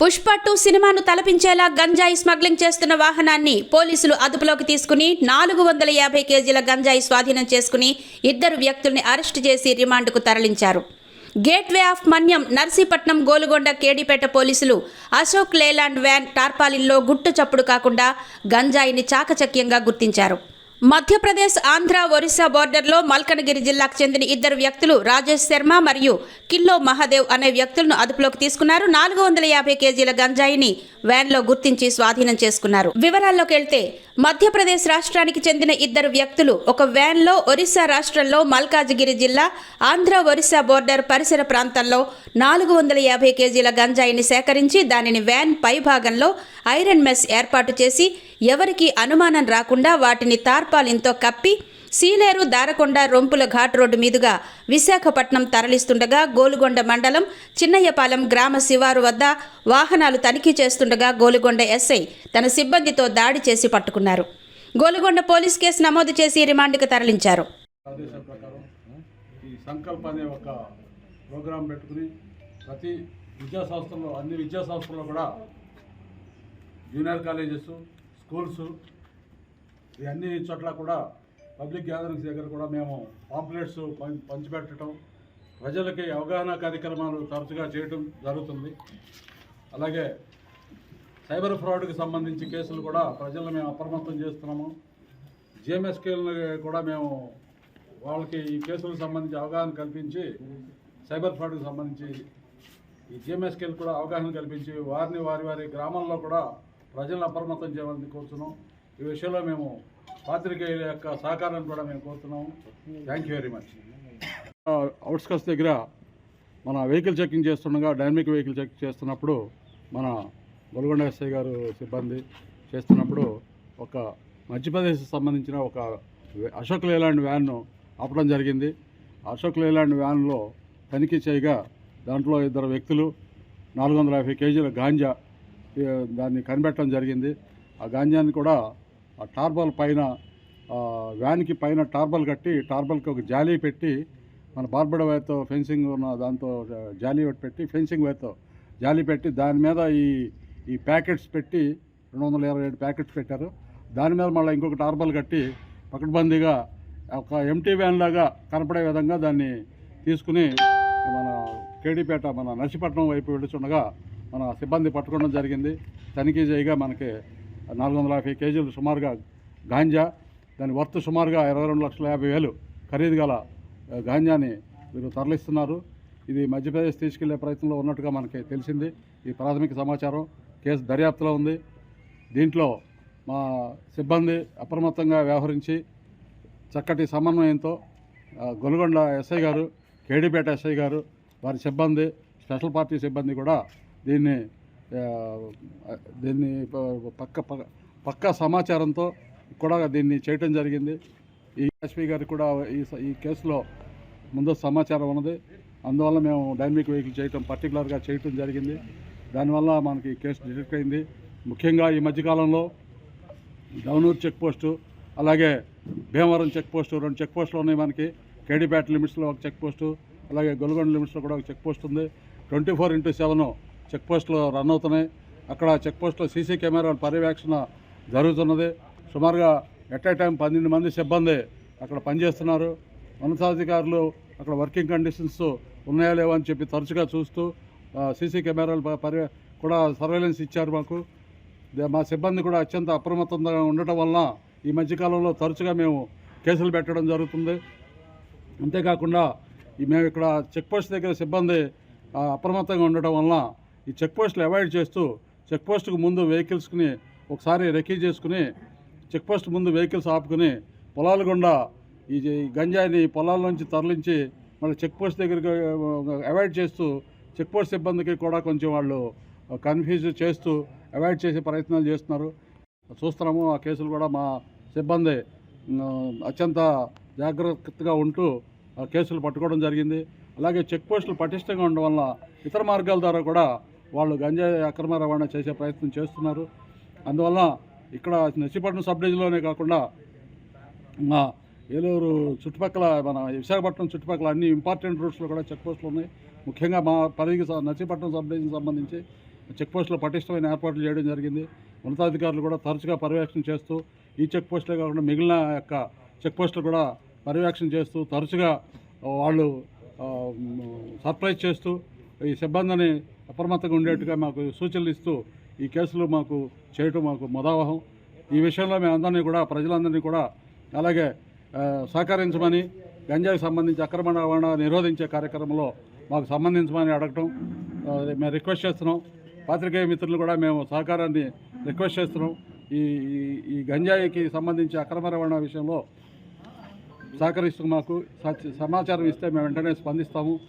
Pushpa two సినిమాను తలపించేలా గంజాయి smuggling చేస్తున్న వాహనాన్ని పోలీసులు అదుపులోకి తీసుకుని నాలుగు వందల యాభై కేజీల గంజాయి స్వాధీనం చేసుకుని ఇద్దరు వ్యక్తుల్ని అరెస్టు చేసి రిమాండ్కు తరలించారు. గేట్వే ఆఫ్ మన్యం నర్సీపట్నం గోలుగొండ కేడిపేట పోలీసులు అశోక్ లేలాండ్ వ్యాన్ టార్పాలిన్లో గుట్టు చప్పుడు కాకుండా గంజాయిని చాకచక్యంగా గుర్తించారు. మధ్యప్రదేశ్ ఆంధ్ర ఒరిస్సా బోర్డర్లో మల్కనగిరి జిల్లాకు చెందిన ఇద్దరు వ్యక్తులు రాజేష్ శర్మ మరియు కిల్లో మహాదేవ్ అనే వ్యక్తులను అదుపులోకి తీసుకున్నారు. నాలుగు వందల యాభై కేజీల గంజాయిని వ్యాన్లో గుర్తించి స్వాధీనం చేసుకున్నారు. వివరాల్లోకి వెళ్తే మధ్యప్రదేశ్ రాష్ట్రానికి చెందిన ఇద్దరు వ్యక్తులు ఒక వ్యాన్లో ఒరిస్సా రాష్ట్రంలో మల్కాజిగిరి జిల్లా ఆంధ్ర ఒరిస్సా బోర్డర్ పరిసర ప్రాంతంలో నాలుగు వందల యాభై కేజీల గంజాయిని సేకరించి దానిని వ్యాన్ పై భాగంలో ఐరన్ మెస్ ఏర్పాటు చేసి ఎవరికీ అనుమానం రాకుండా వాటిని తార్పాలింతో కప్పి సీలేరు దారకొండ రొంపుల ఘాట్ రోడ్డు మీదుగా విశాఖపట్నం తరలిస్తుండగా గోలుగొండ మండలం చిన్నయ్యపాలెం గ్రామ శివారు వద్ద వాహనాలు తనిఖీ చేస్తుండగా గోలుగొండ ఎస్ఐ తన సిబ్బందితో దాడి చేసి పట్టుకున్నారు. గోలుగొండ పోలీస్ కేసు నమోదు చేసి రిమాండ్కు తరలించారు. ప్రోగ్రాం పెట్టుకుని ప్రతి అన్ని కూడా జూనియర్ కాలేజెస్ స్కూల్స్ ఇవన్నీ చోట్ల కూడా పబ్లిక్ గ్యాదరింగ్స్ దగ్గర కూడా మేము పాంప్లెట్స్ పం- పంచిపెట్టడం ప్రజలకి అవగాహన కార్యక్రమాలు తరచుగా చేయటం జరుగుతుంది. అలాగే సైబర్ ఫ్రాడ్కి సంబంధించి కేసులు కూడా ప్రజలను మేము అప్రమత్తం చేస్తున్నాము. జిఎంఎస్కేలను కూడా మేము వాళ్ళకి ఈ కేసులకు సంబంధించి అవగాహన కల్పించి సైబర్ ఫ్రాడ్కి సంబంధించి ఈ జిఎంఎస్కేలు కూడా అవగాహన కల్పించి వారిని వారి వారి గ్రామాల్లో కూడా ప్రజలను అప్రమత్తం చేయాలని కోరుతున్నాం. ఈ విషయంలో మేము పాత్రికేయుల యొక్క సహకారాన్ని కూడా మేము కోరుతున్నాము. Thank you very much outskirts దగ్గర మన వెహికల్ చెకింగ్ చేస్తుండగా డైనమిక్ వెహికల్ చెక్ చేస్తున్నప్పుడు మన గొలగొండ ఎస్ఐ గారు సిబ్బంది చేస్తున్నప్పుడు ఒక మధ్యప్రదేశ్ సంబంధించిన ఒక అశోక్ లేలాండ్ వ్యాన్ను ఆపడం జరిగింది. అశోక్ లేలాండ్ వ్యాన్లో తనిఖీ చేయగా దాంట్లో ఇద్దరు వ్యక్తులు నాలుగు వందల యాభై కేజీల గాంజా దాన్ని కనిపెట్టడం జరిగింది. ఆ గాంజాని కూడా ఆ టార్బల్ పైన వ్యాన్కి పైన టార్బల్ కట్టి టార్బల్కి ఒక జాలీ పెట్టి మన బార్బడ వైర్తో ఫెన్సింగ్ ఉన్న దాంతో జాలీ ఒకటి పెట్టి ఫెన్సింగ్ వైర్తో జాలీ పెట్టి దాని మీద ఈ ఈ ప్యాకెట్స్ పెట్టి రెండు వందల ఇరవై ఏడు ప్యాకెట్స్ పెట్టారు. దాని మీద మళ్ళీ ఇంకొక టార్బల్ కట్టి పకడ్బందీగా ఒక ఎంటీ వ్యాన్ లాగా కనపడే విధంగా దాన్ని తీసుకుని మన కేడీపేట మన నర్సీపట్నం వైపు వెళుతుండగా మన సిబ్బంది పట్టుకోవడం జరిగింది. తనిఖీ చేయగా మనకి నాలుగు వందల యాభై కేజీలు సుమారుగా గాంజా దాని వర్త్ సుమారుగా ఇరవై రెండు లక్షల యాభై వేలు ఖరీదు గల గాంజాని వీరు తరలిస్తున్నారు. ఇది మధ్యప్రదేశ్ తీసుకెళ్ళే ప్రయత్నంలో ఉన్నట్టుగా మనకి తెలిసింది. ఈ ప్రాథమిక సమాచారం కేసు దర్యాప్తులో ఉంది. దీంట్లో మా సిబ్బంది అప్రమత్తంగా వ్యవహరించి చక్కటి సమన్వయంతో గొలగొండ ఎస్ఐ గారు కేడీపేట ఎస్ఐ గారు వారి సిబ్బంది స్పెషల్ పార్టీ సిబ్బంది కూడా దీన్ని దీన్ని పక్క పక్క- పక్క సమాచారంతో కూడా దీన్ని చేయటం జరిగింది. ఈ ఎస్పీ గారికి కూడా ఈ స- ఈ కేసులో ముందు సమాచారం ఉన్నది. అందువల్ల మేము డైనమిక్ వెహికల్ చేయటం పర్టికులర్గా చేయటం జరిగింది. దానివల్ల మనకి ఈ కేసు డిటెక్ట్ అయింది. ముఖ్యంగా ఈ మధ్యకాలంలో డౌనూర్ చెక్ పోస్టు అలాగే భీమవరం చెక్ పోస్టు రెండు చెక్ పోస్టులు ఉన్నాయి మనకి. కేడీపేట లిమిట్స్లో ఒక చెక్ పోస్టు అలాగే గొలగొండ లిమిట్స్లో కూడా ఒక చెక్ పోస్ట్ ఉంది. Twenty four into seven check పోస్టులు రన్ అవుతున్నాయి. అక్కడ చెక్ పోస్టులో సీసీ కెమెరాల పర్యవేక్షణ జరుగుతున్నది. సుమారుగా ఎట్ ఏ టైం పన్నెండు మంది సిబ్బంది అక్కడ పనిచేస్తున్నారు. ఉన్నతాధికారులు అక్కడ వర్కింగ్ కండిషన్స్ ఉన్నాయా లేవా అని చెప్పి తరచుగా చూస్తూ సీసీ కెమెరాలు పర్య కూడా సర్వేలెన్స్ ఇచ్చారు మాకు. మా సిబ్బంది కూడా అత్యంత అప్రమత్తంగా ఉండటం వలన ఈ మధ్యకాలంలో తరచుగా మేము కేసులు పెట్టడం జరుగుతుంది. అంతేకాకుండా మేము ఇక్కడ చెక్ పోస్ట్ దగ్గర సిబ్బంది అప్రమత్తంగా ఉండటం వలన ఈ చెక్ పోస్టులు అవాయిడ్ చేస్తూ చెక్ పోస్టుకు ముందు వెహికల్స్ని ఒకసారి రెక్కీ చేసుకుని చెక్ పోస్ట్ ముందు వెహికల్స్ ఆపుకుని పొలాల గుండా ఈ గంజాయిని పొలాల నుంచి తరలించి మళ్ళీ చెక్ పోస్ట్ దగ్గరికి అవాయిడ్ చేస్తూ చెక్ పోస్ట్ సిబ్బందికి కూడా కొంచెం వాళ్ళు కన్ఫ్యూజ్ చేస్తూ అవాయిడ్ చేసే ప్రయత్నాలు చేస్తున్నారు. చూస్తున్నాము ఆ కేసులు కూడా మా సిబ్బంది అత్యంత జాగ్రత్తగా ఉంటూ ఆ కేసులు పట్టుకోవడం జరిగింది. అలాగే చెక్ పోస్టులు పటిష్టంగా ఉండడం వల్ల ఇతర మార్గాల ద్వారా కూడా వాళ్ళు గంజాయి అక్రమ రవాణా చేసే ప్రయత్నం చేస్తున్నారు. అందువల్ల ఇక్కడ నర్సీపట్నం సబ్ డివిజన్లోనే కాకుండా మా ఏలూరు చుట్టుపక్కల మన విశాఖపట్నం చుట్టుపక్కల అన్ని ఇంపార్టెంట్ రూట్స్లో కూడా చెక్ పోస్టులు ఉన్నాయి. ముఖ్యంగా మా పరిధికి స- నర్సీపట్నం సబ్ డివిజన్ సంబంధించి చెక్ పోస్టులో పటిష్టమైన ఏర్పాట్లు చేయడం జరిగింది. ఉన్నతాధికారులు కూడా తరచుగా పర్యవేక్షణ చేస్తూ ఈ చెక్ పోస్టులే కాకుండా మిగిలిన యొక్క చెక్ పోస్టులు కూడా పర్యవేక్షణ చేస్తూ తరచుగా వాళ్ళు సర్ప్రైజ్ చేస్తూ ఈ సిబ్బందిని అప్రమత్తంగా ఉండేట్టుగా మాకు సూచనలు ఇస్తూ ఈ కేసులు మాకు చేయటం మాకు ముదావహం ఈ విషయంలో మేమందరినీ కూడా ప్రజలందరినీ కూడా అలాగే సహకరించమని గంజాయికి సంబంధించి అక్రమ రవాణా నిరోధించే కార్యక్రమంలో మాకు సంబంధించమని అడగటం మేము రిక్వెస్ట్ చేస్తున్నాం. పాత్రికేయ మిత్రులు కూడా మేము సహకారాన్ని రిక్వెస్ట్ చేస్తున్నాం. ఈ ఈ- గంజాయికి సంబంధించి అక్రమ రవాణా విషయంలో సహకరిస్తూ మాకు సచ్- సమాచారం ఇస్తే మేము వెంటనే స్పందిస్తాము.